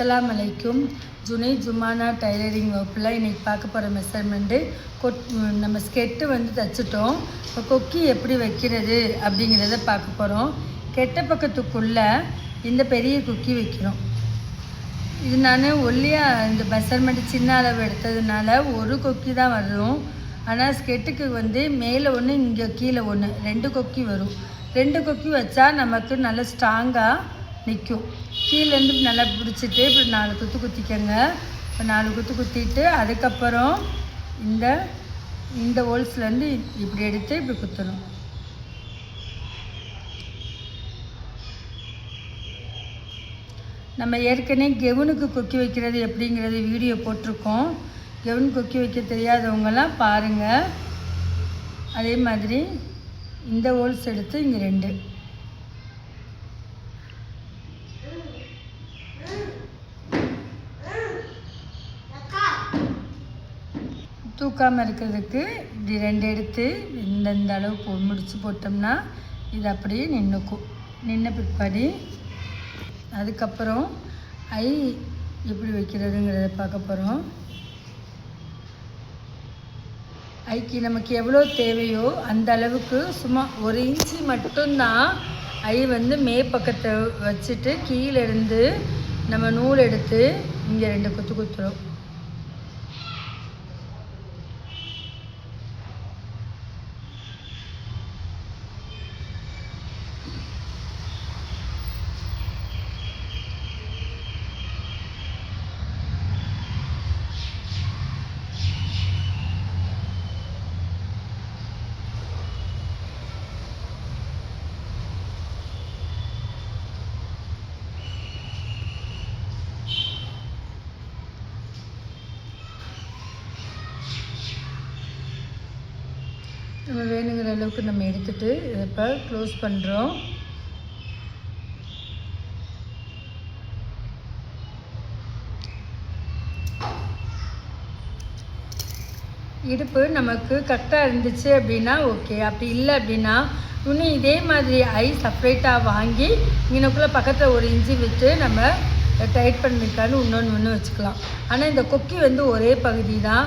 அஸ்லாம் அலைக்கும் ஜுனை ஜுமானா டைலரிங் வகுப்பில் இன்றைக்கி பார்க்க போகிற மெஷர்மெண்ட்டு கொட் நம்ம ஸ்கெட்டு வந்து தைச்சிட்டோம். இப்போ கொக்கி எப்படி வைக்கிறது அப்படிங்கிறத பார்க்க போகிறோம் கெட்ட பக்கத்துக்குள்ளே இந்த பெரிய கொக்கி வைக்கிறோம். இது நான் ஒல்லியாக இந்த மெஷர்மெண்ட் சின்ன அளவு எடுத்ததுனால ஒரு கொக்கி தான் வரும். ஆனால் ஸ்கெட்டுக்கு வந்து மேலே ஒன்று இங்கே கீழே ஒன்று ரெண்டு கொக்கி வரும். ரெண்டு கொக்கி வச்சா நமக்கு நல்ல ஸ்ட்ராங்காக நிற்கும் கீழேருந்து நல்லா பிடிச்சிட்டு இப்படி நாலு குத்து குத்திக்கங்க. இப்போ நாலு குத்து குத்திட்டு அதுக்கப்புறம் இந்த இந்த ஹோல்ஸ்லேருந்து இப்படி எடுத்து இப்படி குத்தணும். நம்ம ஏற்கனவே கெவுனுக்கு கொக்கி வைக்கிறது எப்படிங்கிறது வீடியோ போட்டிருக்கோம். கெவுன் கொக்கி வைக்க தெரியாதவங்கெல்லாம் பாருங்கள் அதே மாதிரி இந்த ஹோல்ஸ் எடுத்து இங்கே ரெண்டு. தூக்காமல் இருக்கிறதுக்கு இப்படி ரெண்டு எடுத்து இந்தந்த அளவு போ முடிச்சு போட்டோம்னா இது அப்படியே நின்றுக்கும் நின்ன பிற்பாடு அதுக்கப்புறம் ஐ எப்படி வைக்கிறதுங்கிறத பார்க்க போகிறோம் ஐக்கு நமக்கு எவ்வளோ தேவையோ அந்த அளவுக்கு சும்மா ஒரு இன்ச்சு மட்டும்தான் ஐ வந்து மே பக்கத்தை வச்சுட்டு கீழே இருந்து நம்ம நூல் எடுத்து இங்கே ரெண்டு குத்து குத்துறோம் நம்ம வேணுங்கிற அளவுக்கு நம்ம எடுத்துட்டு இதை இப்போ க்ளோஸ் பண்ணுறோம் இடுப்பு நமக்கு கரெக்டாக இருந்துச்சு அப்படின்னா ஓகே அப்படி இல்லை அப்படின்னா இன்னும் இதே மாதிரி ஐ செப்ரேட்டாக வாங்கி இங்கனக்குள்ளே பக்கத்தில் ஒரு இஞ்சி விட்டு நம்ம டைட் பண்ணிருக்கான்னு இன்னொன்று ஒன்று வச்சுக்கலாம். ஆனால் இந்த கொக்கி வந்து ஒரே பகுதி தான்